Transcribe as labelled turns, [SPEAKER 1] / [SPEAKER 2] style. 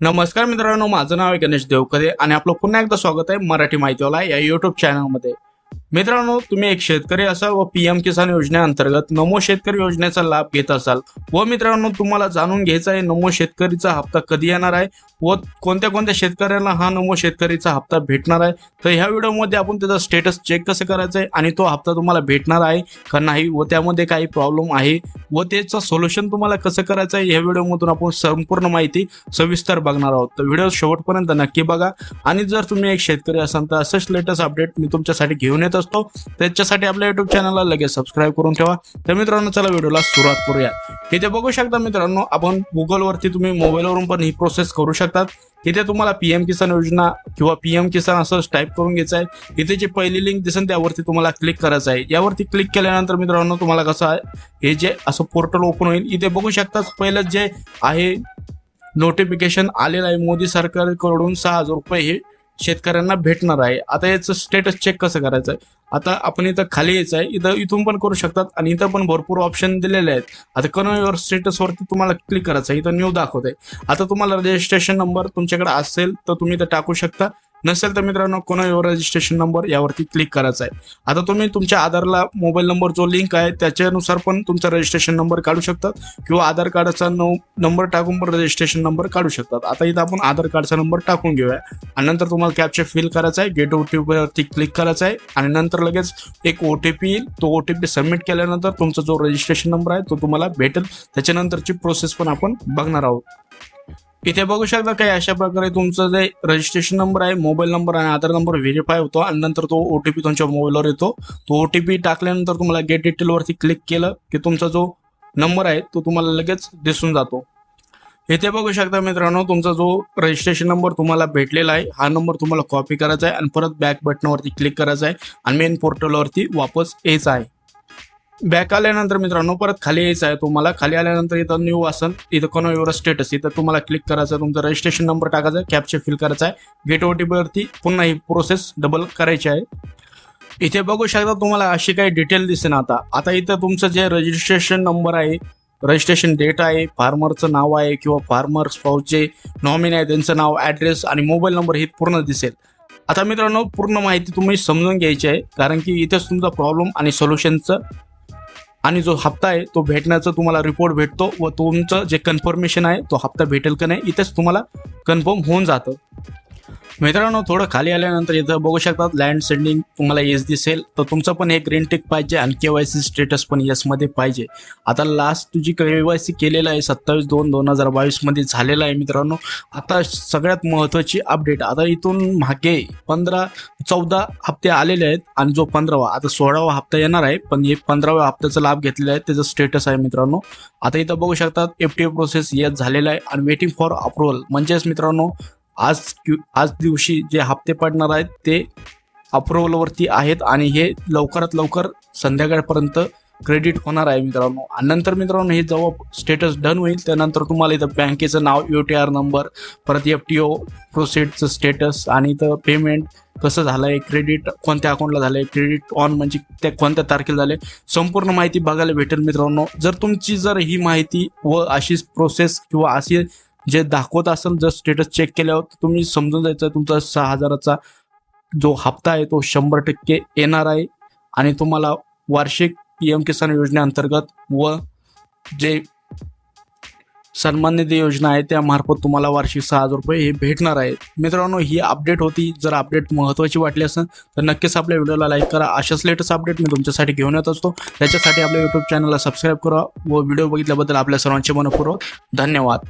[SPEAKER 1] नमस्कार मित्रांनो माझं नाव आहे गणेश देवकरे आणि आपलं पुन्हा एकदा स्वागत आहे मराठी माहितीवाला या युट्यूब चॅनलमध्ये मित्रांनो तुम्ही एक शेतकरी असाल व पीएम किसान योजनेअंतर्गत नमो शेतकरी योजनेचा लाभ घेत असाल. व मित्रांनो तुम्हाला जाणून घ्यायचं आहे नमो शेतकरीचा हप्ता कधी येणार आहे व कोणत्या कोणत्या शेतकऱ्यांना हा नमो शेतकरीचा हप्ता भेटणार आहे. तर ह्या व्हिडिओमध्ये आपण त्याचा स्टेटस चेक कसं करायचं आहे आणि तो हप्ता तुम्हाला भेटणार आहे का नाही व त्यामध्ये काही प्रॉब्लेम आहे व त्याचं सोल्युशन तुम्हाला कसं करायचं आहे ह्या व्हिडिओमधून आपण संपूर्ण माहिती सविस्तर बघणार आहोत. तर व्हिडिओ शेवटपर्यंत नक्की बघा. आणि जर तुम्ही एक शेतकरी असाल तर असंच लेटेस्ट अपडेट मी तुमच्यासाठी घेऊन येतो असतो. त्याच्यासाठी आपल्या युट्यूब चॅनलला लगेच सबस्क्राईब करून ठेवा. तर मित्रांनो चला व्हिडिओला सुरुवात करूया. इथे बघू शकता मित्रांनो आपण गुगलवरती तुम्ही मोबाईलवरून पण ही प्रोसेस करू शकतात. इथे तुम्हाला पीएम किसान योजना किंवा पीएम किसान असं टाईप करून घ्यायचं आहे. इथे जी पहिली लिंक दिसेल त्यावरती तुम्हाला क्लिक करायचं आहे. यावरती क्लिक केल्यानंतर मित्रांनो तुम्हाला कसं आहे हे जे असं पोर्टल ओपन होईल इथे बघू शकता पहिलं जे आहे नोटिफिकेशन आलेलं आहे. मोदी सरकारकडून सहा हजार रुपये हे शेतकऱ्यांना भेटणार आहे. आता याचं स्टेटस चेक कसं करायचं आहे आता आपण इथं खाली यायचं आहे इथं इथून पण करू शकतात आणि इथं पण भरपूर ऑप्शन दिलेले आहेत. आता कन्व्हर स्टेटसवरती तुम्हाला क्लिक करायचं आहे इथं न्यू दाखवत आहे आता तुम्हाला रजिस्ट्रेशन नंबर तुमच्याकडे असेल तर तुम्ही इथं टाकू शकता. नसेल तर मित्रांनो कोणावर रजिस्ट्रेशन नंबर यावरती क्लिक करायचा आहे. आता तुम्ही तुमच्या आधारला मोबाईल नंबर जो लिंक आहे त्याच्यानुसार पण तुमचा रजिस्ट्रेशन नंबर काढू शकतात किंवा आधार कार्डचा नंबर टाकून पण रजिस्ट्रेशन नंबर काढू शकतात. आता इथं आपण आधार कार्डचा नंबर टाकून घेऊया. आणि नंतर तुम्हाला कॅप्चर फिल करायचा आहे. गेट ओ टी पीवरती क्लिक करायचा आहे. आणि नंतर लगेच एक ओ टी पी येईल. तो ओ टी पी सबमिट केल्यानंतर तुमचा जो रजिस्ट्रेशन नंबर आहे तो तुम्हाला भेटेल. त्याच्यानंतरची प्रोसेस पण आपण बघणार आहोत. इथे बघू शकता काही अशा प्रकारे तुमचं जे रजिस्ट्रेशन नंबर आहे मोबाईल नंबर आणि आधार नंबर व्हेरीफाय होतो आणि नंतर तो ओ टी पी तुमच्या मोबाईलवर येतो. तो ओ टी पी टाकल्यानंतर तुम्हाला गेट डिटेलवरती क्लिक केलं की तुमचा जो नंबर आहे तो तुम्हाला लगेच दिसून जातो. इथे बघू शकता मित्रांनो तुमचा जो रजिस्ट्रेशन नंबर तुम्हाला भेटलेला आहे हा नंबर तुम्हाला कॉपी करायचा आहे आणि परत बॅक बटनावरती क्लिक करायचा आहे आणि मेन पोर्टलवरती वापस यायचा आहे. बॅक आल्यानंतर मित्रांनो परत खाली यायचं आहे. तुम्हाला खाली आल्यानंतर इथं न्यू असेल. इथं कोणा एवढं स्टेटस इथं तुम्हाला क्लिक करायचं तुमचा रजिस्ट्रेशन नंबर टाकायचा आहे. कॅप्चर फिल करायचा आहे. गेट ओटीपीवरती पुन्हा ही प्रोसेस डबल करायची आहे. इथे बघू शकता तुम्हाला अशी काही डिटेल दिसेन आता. आता इथं तुमचं जे रजिस्ट्रेशन नंबर आहे रजिस्ट्रेशन डेट आहे फार्मरचं नाव आहे किंवा फार्मर स्पाऊस नॉमिन आहे त्यांचं नाव ॲड्रेस आणि मोबाईल नंबर हे पूर्ण दिसेल. आता मित्रांनो पूर्ण माहिती तुम्ही समजून घ्यायची आहे. कारण की इथेच तुमचा प्रॉब्लेम आणि सोल्युशनचं आणि जो हप्ता आहे तो भेटण्याचा तुम्हाला रिपोर्ट भेटतो व तुमचं जे कन्फर्मेशन आहे तो हप्ता भेटेल का नाही इथेच तुम्हाला कन्फर्म होऊन जातं. मित्रांनो थोडं खाली आल्यानंतर इथं बघू शकतात लँड सेंडिंग तुम्हाला येस दिसेल. तर तुमचं पण एक ग्रीन टिक पाहिजे आणि के वाय सी स्टेटस पण येसमध्ये पाहिजे. आता लास्ट तुझी के वाय सी केलेलं आहे सत्तावीस दोन दोन हजार बावीसमध्ये झालेलं आहे मित्रांनो. आता सगळ्यात महत्त्वाची अपडेट आता इथून मागे पंधरा चौदा हप्ते आलेले आहेत आणि जो पंधरावा आता सोळावा हप्ता येणार आहे पण हे पंधराव्या हप्त्याचा लाभ घेतलेला आहे त्याचं स्टेटस आहे मित्रांनो. आता इथं बघू शकतात एफ टी प्रोसेस येत झालेला आहे आणि वेटिंग फॉर अप्रुव्हल म्हणजेच मित्रांनो आज क्यू- आज दिवशी जे हप्ते पडणार आहेत ते अप्रुव्हलवरती आहेत आणि हे लवकरात लवकर संध्याकाळपर्यंत क्रेडिट होणार आहे मित्रांनो. आणि नंतर मित्रांनो हे जेव्हा स्टेटस डन होईल. त्यानंतर तुम्हाला इथं बँकेचं नाव यू टी आर नंबर परत एफ टी ओ प्रोसेडचं स्टेटस आणि इथं पेमेंट कसं झालं आहे क्रेडिट कोणत्या अकाउंटला झालं आहे क्रेडिट ऑन म्हणजे त्या कोणत्या तारखेला झाले संपूर्ण माहिती बघायला भेटेल मित्रांनो. जर तुमची जर ही माहिती व अशीच प्रोसेस किंवा अशी जे दाखवत असेल जर स्टेटस चेक केल्यावर तर तुम्ही समजून जायचं तुमचा सहा हजाराचा जो हप्ता आहे तो शंभर टक्के येणार आहे. आणि तुम्हाला वार्षिक पी एम किसान योजनेअंतर्गत व जे सन्मान निधी योजना आहे त्यामार्फत तुम्हाला वार्षिक सहा हजार रुपये हे भेटणार आहेत मित्रांनो ही अपडेट होती. जर अपडेट महत्त्वाची वाटली असेल तर नक्कीच आपल्या व्हिडिओला लाईक करा. अशाच लेटेस्ट अपडेट मी तुमच्यासाठी घेऊन येत असतो. त्याच्यासाठी आपल्या यूट्यूब चॅनलला सबस्क्राईब करा व व्हिडिओ बघितल्याबद्दल आपल्या सर्वांचे मनपूर्वक धन्यवाद.